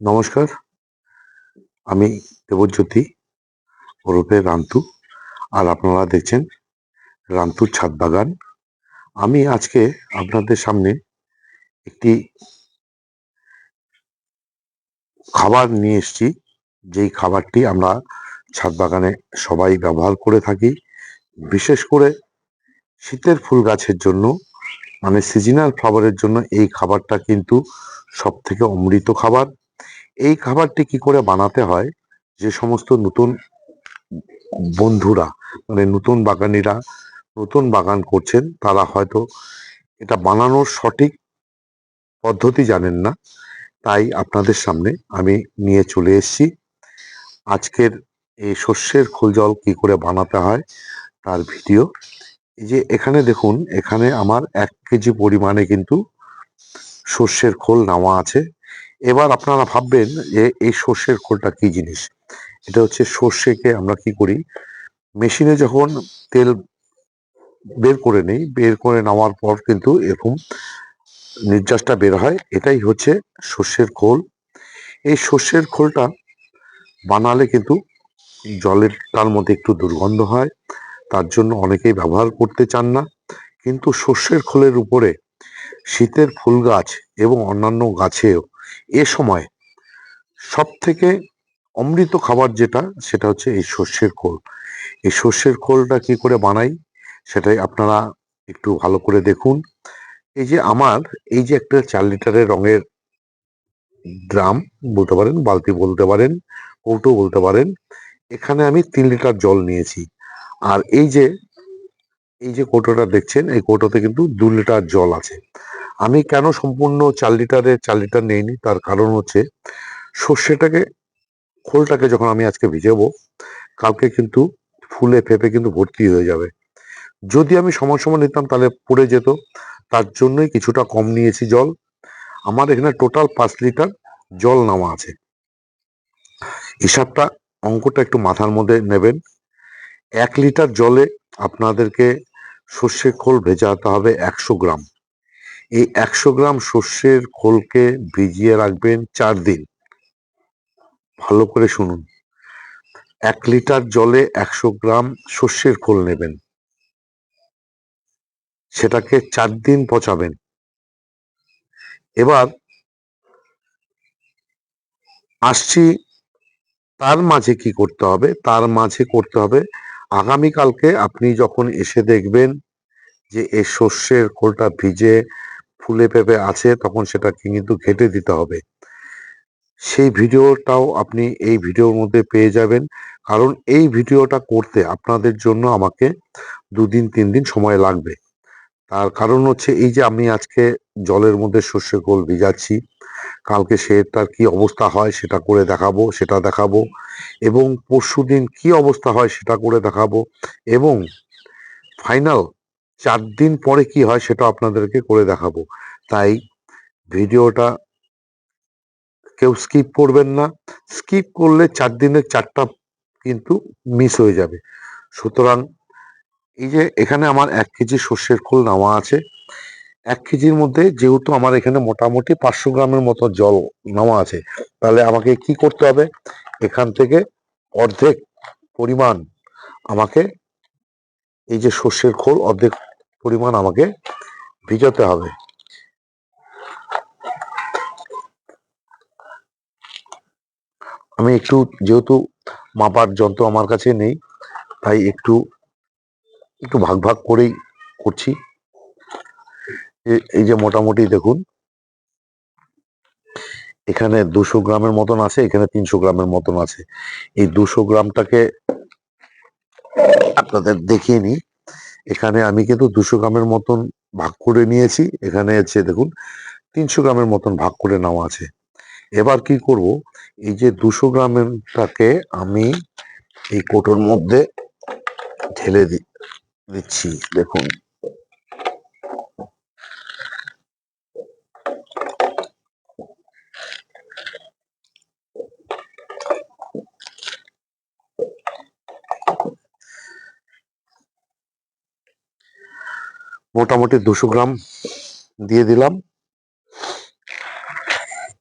নমস্কার। আমি দেবজ্যোতি ওরফে রান্তু, আর আপনারা দেখছেন রান্তুর ছাদ বাগান। আমি আজকে আপনাদের সামনে একটি খাবার নিয়ে এসেছি। যেই খাবারটি আমরা ছাদ বাগানে সবাই ব্যবহার করে থাকি। বিশেষ করে শীতের ফুল গাছের জন্য মানে সিজনাল ফ্লাওয়ারের জন্য এই খাবারটা কিন্তু সব থেকে অমৃত খাবার। এই খাবারটি কি করে বানাতে হয়? যে সমস্ত নতুন বন্ধুরা মানে নতুন বাগানিরা নতুন বাগান করছেন, তারা হয়তো এটা বানানোর সঠিক পদ্ধতি জানেন না। তাই আপনাদের সামনে আমি নিয়ে চলে এসেছি। আজকের এই শস্যের খোল জল কি করে বানাতে হয় তার ভিডিও। এই যে এখানে দেখুন, এখানে আমার এক কেজি পরিমাণে কিন্তু সর্ষের খোল নেওয়া আছে। এবার আপনারা ভাববেন যে এই সর্ষের খোলটা কি জিনিস? এটা হচ্ছে সর্ষেকে আমরা কি করি? মেশিনে যখন তেল বের করে নেই, বের করে নেওয়ার পর কিন্তু এরকম নির্যাসটা বের হয়। এটাই হচ্ছে সর্ষের খোল। এই সর্ষের খোলটা বানালে কিন্তু জলের তার মধ্যে একটু দুর্গন্ধ হয়, তার জন্য অনেকেই ব্যবহার করতে চান না। কিন্তু সর্ষের খোলের উপরে শীতের ফুল গাছ এবং অন্যান্য গাছেও এ সময় সব থেকে অমৃত খাবার যেটা, সেটা হচ্ছে এই সর্ষের খোল। এই সর্ষের খোলটা কি করে বানাই, সেটাই আপনারা একটু ভালো করে দেখুন। এই যে আমার, এই যে একটা চার লিটারের রঙের ড্রাম বলতে পারেন, বালতি বলতে পারেন, কৌটো বলতে পারেন, এখানে আমি তিন লিটার জল নিয়েছি। আর এই যে এই যে কৌটোটা দেখছেন, এই কৌটোতে কিন্তু দু লিটার জল আছে। আমি কেন সম্পূর্ণ চার লিটারের চার লিটার নেইনি? তার কারণ হচ্ছে সর্ষেটাকে, খোলটাকে যখন আমি আজকে ভিজাবো, কালকে কিন্তু ফুলে ফেপে কিন্তু ভর্তি হয়ে যাবে। যদি আমি সময় সময় নিতাম তাহলে পড়ে যেত। তার জন্যই কিছুটা কম নিয়েছি জল। আমার এখানে টোটাল পাঁচ লিটার জল নেওয়া আছে। হিসাবটা, অঙ্কটা একটু মাথার মধ্যে নেবেন। এক লিটার জলে আপনাদেরকে সর্ষে খোল ভেজাতে হবে একশো গ্রাম। এই একশো গ্রাম সর্ষের খোলকে ভিজিয়ে রাখবেন চার দিন। ভালো করে শুনুন। এক লিটার জলে একশো গ্রাম সর্ষের খোল নেবেন। সেটাকে চার দিন পচাবেন। এবার আসছি, তার মাঝে কি করতে হবে? তার মাঝে করতে হবে, আগামীকালকে আপনি যখন এসে দেখবেন যে এই সর্ষের খোলটা ভিজে ফুলে পেঁপে আছে, তখন সেটাকে কিন্তু ঘেটে দিতে হবে। সেই ভিডিওটাও আপনি এই ভিডিওর মধ্যে পেয়ে যাবেন। কারণ এই ভিডিওটা করতে আপনাদের জন্য আমাকে দুদিন তিন দিন সময় লাগবে। তার কারণ হচ্ছে এই যে আমি আজকে জলের মধ্যে সর্ষে গোল ভিজাচ্ছি, কালকে সেটার কি অবস্থা হয় সেটা করে দেখাবো, সেটা দেখাবো এবং পরশু দিন কি অবস্থা হয় সেটা করে দেখাবো এবং ফাইনাল চার দিন পরে কি হয় সেটা আপনাদেরকে করে দেখাবো। তাই ভিডিওটা কেউ স্কিপ করবেন না। স্কিপ করলে চার দিনের চারটা কিন্তু মিস হয়ে যাবে। সুতরাং এই যে এখানে আমার এক কেজি সর্ষের খোল নেওয়া আছে। এক কেজির মধ্যে যেহেতু আমার এখানে মোটামুটি পাঁচশো গ্রামের মতো জল নেওয়া আছে, তাহলে আমাকে কি করতে হবে? এখান থেকে অর্ধেক পরিমাণ আমাকে এই যে সর্ষের খোল অর্ধেক পরিমাণ আমাকে ভিজাতে হবে। আমি একটু যেহেতু মাপার যন্ত্র আমার কাছে নেই, তাই একটু একটু ভাগ ভাগ করেই করছি। এই যে মোটামুটি দেখুন, এখানে দুশো গ্রামের মতন আছে, এখানে তিনশো গ্রামের মতন আছে। এই দুশো গ্রামটাকে আপনাদের দেখিয়ে নিই। এখানে আমি কিন্তু দুশো গ্রামের মতন ভাগ করে নিয়েছি। এখানে আছে দেখুন, তিনশো গ্রামের মতন ভাগ করে নেওয়া আছে। এবার কি করব? এই যে দুশো গ্রামেরটাকে আমি এই কোটোর মধ্যে ঢেলে দিচ্ছি। দেখুন। মোটামুটি দুশো গ্রাম দিয়ে দিলাম।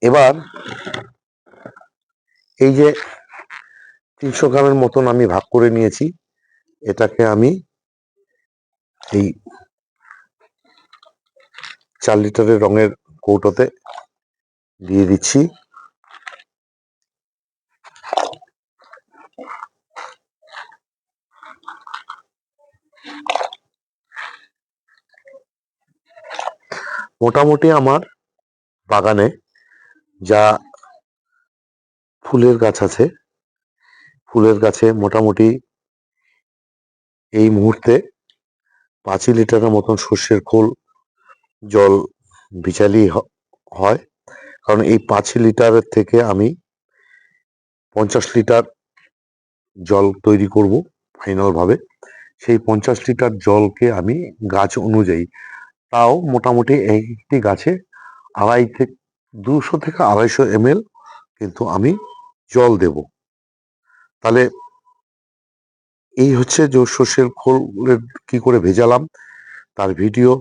এবার এই যে তিনশো গ্রামের মতন আমি ভাগ করে নিয়েছি, এটাকে আমি এই চার লিটারের রঙের কৌটোতে দিয়ে দিচ্ছি। মোটামুটি আমার বাগানে যা ফুলের গাছ আছে, ফুলের গাছে মোটামুটি এই মুহূর্তে পাঁচই লিটারের মতন সর্ষের খোল, জল বিচালি হয়। কারণ এই পাঁচ লিটারের থেকে আমি পঞ্চাশ লিটার জল তৈরি করব ফাইনাল ভাবে সেই পঞ্চাশ লিটার জলকে আমি গাছ অনুযায়ী তাও মোটামুটি একটি গাছে আড়াই থেকে দুশো থেকে আড়াইশো এমএল কিন্তু আমি জল দেব। তাহলে এই হচ্ছে যে সর্ষের খোলের কি করে ভেজালাম তার ভিডিও।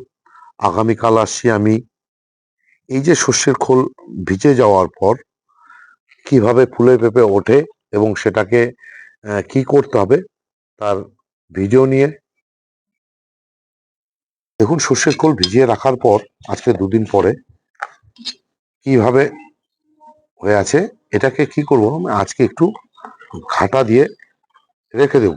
আগামীকাল আসছি আমি এই যে সর্ষের খোল ভিজে যাওয়ার পর কীভাবে ফুলে পেঁপে ওঠে এবং সেটাকে কি করতে হবে তার ভিডিও নিয়ে দেখুন, সর্ষের খোল ভিজিয়ে রাখার পর, আজকে দুদিন পরে, কীভাবে হয়ে আছে, এটাকে কি করব? আজকে একটু ঘাটা দিয়ে রেখে দেব।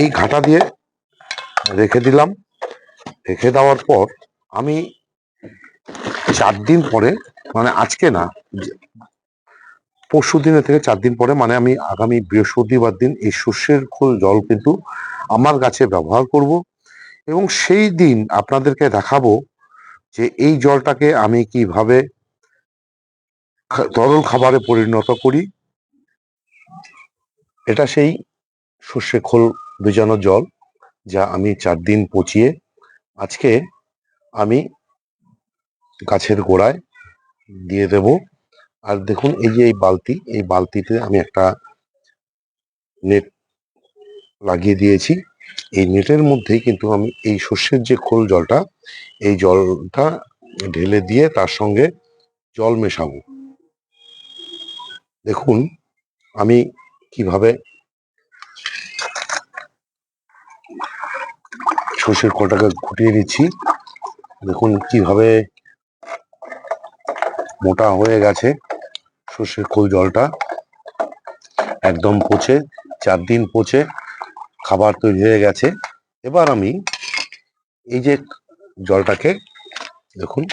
এই ঘাটা দিয়ে রেখে দিলাম। রেখে দেওয়ার পর, আমি চার দিন পরে মানে আজকে না পরশু দিনের থেকে চার দিন পরে মানে আমি আগামী বৃহস্পতিবার দিন এই সর্ষের খোল, জল কিন্তু আমার গাছে ব্যবহার করব। এবং সেই দিন আপনাদেরকে দেখাবো যে এই জলটাকে আমি কীভাবে তরল খাবারে পরিণত করি। এটা সেই সর্ষে খোল ভেজানো জল যা আমি চার দিন পচিয়ে আজকে আমি গাছের গোড়ায় দিয়ে দেব। আর দেখুন, এই যে এই বালতি, এই বালতিতে আমি একটা নেট লাগিয়ে দিয়েছি। এই নেটের মধ্যেই কিন্তু আমি এই সর্ষের যে খোল জলটা, এই জলটা ঢেলে দিয়ে তার সঙ্গে জল মেশাবো। দেখুন, আমি কীভাবে সর্ষের খোলটাকে ঘুটিয়ে নিচ্ছি। দেখুন, কীভাবে মোটা হয়ে গেছে। সর্ষের খোল জলটা একদম পচে, চার দিন পচে খাবার তৈরি হয়ে গেছে। এবার আমি এই যে জলটাকে দেখুন,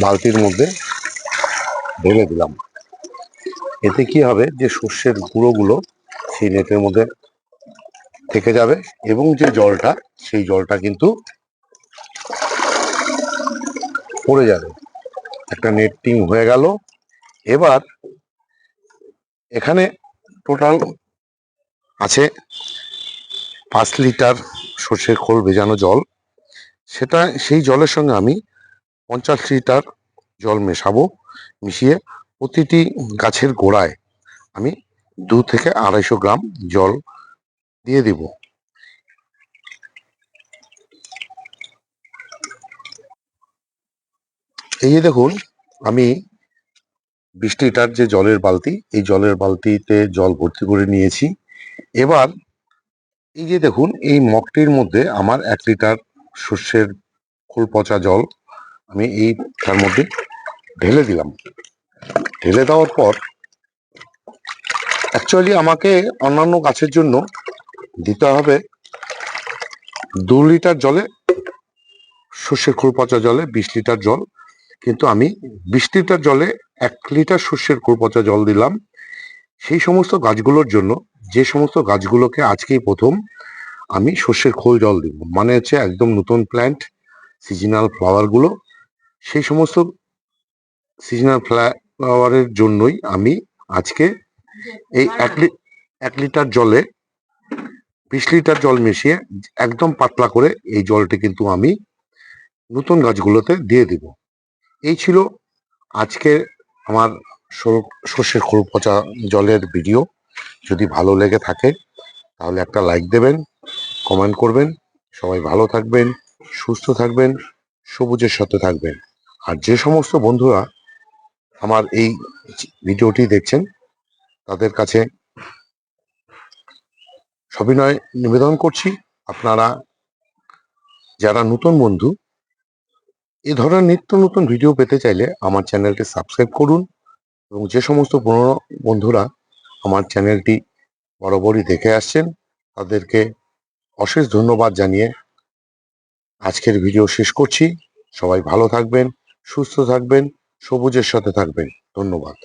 বালতির মধ্যে ঢেলে দিলাম। এতে কি হবে যে সর্ষের গুঁড়োগুলো সেই নেটের মধ্যে থেকে যাবে এবং যে জলটা, সেই জলটা কিন্তু পড়ে যাবে। একটা নেট নেটিং হয়ে গেল এবার এখানে টোটাল আছে পাঁচ লিটার সর্ষের খোল ভেজানো জল। সেটা, সেই জলের সঙ্গে আমি পঞ্চাশ লিটার জল মেশাবো, মিশিয়ে প্রতিটি গাছের গোড়ায় আমি দু থেকে আড়াইশো গ্রাম জল দিয়ে দিব। এই যে দেখুন, আমি বিশ লিটার যে জলের বালতি, এই জলের বালতিতে জল ভর্তি করে নিয়েছি। এবার এই যে দেখুন, এই মগটির মধ্যে আমার এক লিটার সর্ষের খোল পচা জল আমি এই তার মধ্যে ঢেলে দিলাম। ঢেলে দেওয়ার পর অ্যাকচুয়ালি আমাকে অন্যান্য গাছের জন্য দিতে হবে দু লিটার জলে সর্ষের খোল পচা জলে বিশ লিটার জল কিন্তু আমি বিশ লিটার জলে এক লিটার খোল পচা জল দিলাম। সেই সমস্ত গাছগুলোর জন্য, যে সমস্ত গাছগুলোকে আজকেই প্রথম আমি সর্ষের খোল জল দিব। মানে হচ্ছে একদম নতুন প্ল্যান্ট সিজনাল ফ্লাওয়ারগুলো সেই সমস্ত সিজনাল ফ্লাওয়ারের জন্যই আমি আজকে এই এক লিটার জলে, বিশ লিটার জল মিশিয়ে একদম পাতলা করে এই জলটি কিন্তু আমি নতুন গাছগুলোতে দিয়ে দিব। এই ছিল আজকে আমার সর- সর্ষের খোল পচা জলের ভিডিও। যদি ভালো লেগে থাকে, তাহলে একটা লাইক দেবেন কমেন্ট করবেন। সবাই ভালো থাকবেন, সুস্থ থাকবেন, সবুজের সাথে থাকবেন। আর যে সমস্ত বন্ধুরা আমার এই ভিডিওটি দেখছেন, তাদের কাছে সবিনয় নিবেদন করছি, আপনারা যারা নতুন বন্ধু এ ধরনের নিত্য নতুন ভিডিও পেতে চাইলে আমার চ্যানেলটি সাবস্ক্রাইব করুন এবং যে সমস্ত পুরনো বন্ধুরা আমার চ্যানেলটি বরাবরই দেখে আসছেন, তাদেরকে অশেষ ধন্যবাদ জানিয়ে আজকের ভিডিও শেষ করছি। সবাই ভালো থাকবেন, সুস্থ থাকবেন, সবুজের সাথে থাকবেন। ধন্যবাদ।